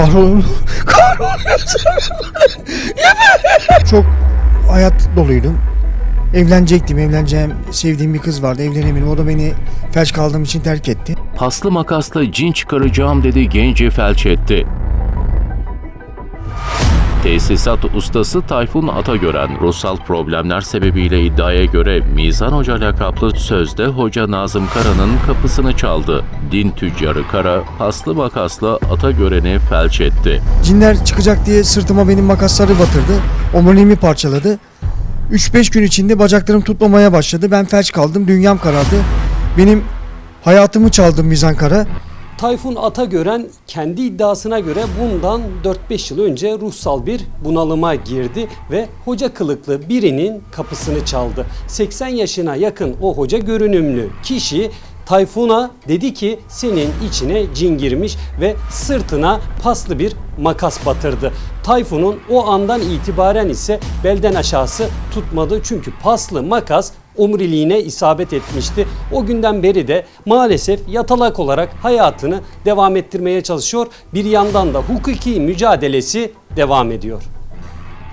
Kahrol kahroluyorsun. Çok hayat doluydum. Evlenecektim. Evleneceğim sevdiğim bir kız vardı. Evlenemedim. O da beni felç kaldığım için terk etti. Paslı makasla cin çıkaracağım dedi genci felç etti. Tesisat ustası Tayfun Atagören, ruhsal problemler sebebiyle iddiaya göre Mizan Hoca lakaplı sözde Hoca Nazım Kara'nın kapısını çaldı. Din tüccarı Kara, paslı makasla Atagören'i felç etti. Cinler çıkacak diye sırtıma benim makasları batırdı. Omuriliğimi parçaladı. 3-5 gün içinde bacaklarım tutmamaya başladı. Ben felç kaldım. Dünyam karardı. Benim hayatımı çaldı Mizan Kara. Tayfun Atagören kendi iddiasına göre bundan 4-5 yıl önce ruhsal bir bunalıma girdi ve hoca kılıklı birinin kapısını çaldı. 80 yaşına yakın o hoca görünümlü kişi Tayfun'a dedi ki senin içine cin girmiş ve sırtına paslı bir makas batırdı. Tayfun'un o andan itibaren ise belden aşağısı tutmadı çünkü paslı makas omuriliğine isabet etmişti. O günden beri de maalesef yatalak olarak hayatını devam ettirmeye çalışıyor. Bir yandan da hukuki mücadelesi devam ediyor.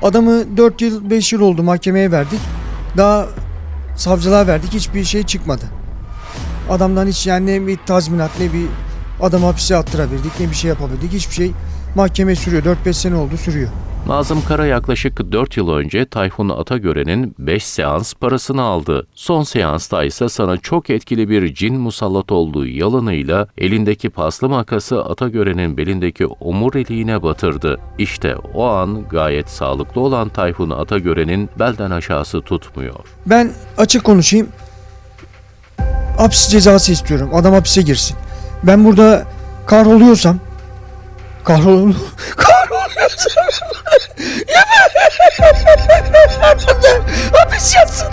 Adamı 4 yıl 5 yıl oldu mahkemeye verdik. Daha savcılığa verdik hiçbir şey çıkmadı. Adamdan hiç yani ne bir tazminat ne bir adam hapise attırabildik ne bir şey yapabildik hiçbir şey mahkeme sürüyor 4-5 sene oldu sürüyor. Nazım Kara yaklaşık 4 yıl önce Tayfun Atagören'in 5 seans parasını aldı. Son seansta ise sana çok etkili bir cin musallat olduğu yalanıyla elindeki paslı makası Atagören'in belindeki omuriliğine batırdı. İşte o an gayet sağlıklı olan Tayfun Atagören'in belden aşağısı tutmuyor. Ben açık konuşayım. Hapis cezası istiyorum. Adam hapise girsin. Ben burada kahroluyorsam kahrol kahroluyorsam hapis yatsın.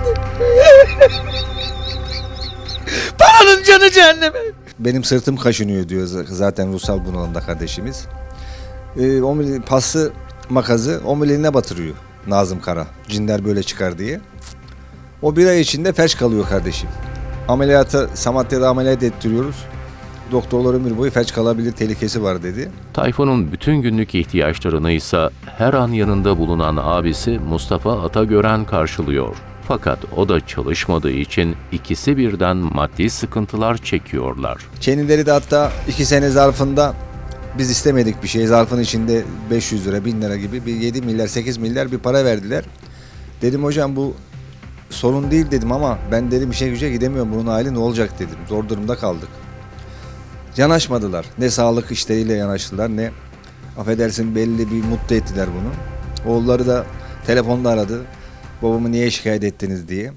Paranın canı cehenneme. Benim sırtım kaşınıyor diyor zaten ruhsal bunalımda kardeşimiz. Ee, omurili, paslı makazı omuriliğine batırıyor Nazım Kara. Cinler böyle çıkar diye. O bir ay içinde felç kalıyor kardeşim. Ameliyata Samatya'da ameliyat ettiriyoruz. Doktorlar ömür boyu felç kalabilir tehlikesi var dedi. Tayfun'un bütün günlük ihtiyaçlarını ise her an yanında bulunan abisi Mustafa Atagören karşılıyor. Fakat o da çalışmadığı için ikisi birden maddi sıkıntılar çekiyorlar. Kendileri de hatta iki sene zarfında biz istemedik bir şey. Zarfın içinde 500 lira, 1000 lira gibi bir 7 milyar, 8 milyar bir para verdiler. Dedim hocam bu sorun değil dedim ama ben dedim işe güce gidemiyorum. Bunun hali ne olacak dedim. Zor durumda kaldık. Yanaşmadılar. Ne sağlık işleriyle yanaştılar ne affedersin belli bir mutlu ettiler bunu. Oğulları da telefonda aradı. Babamı niye şikayet ettiniz diye.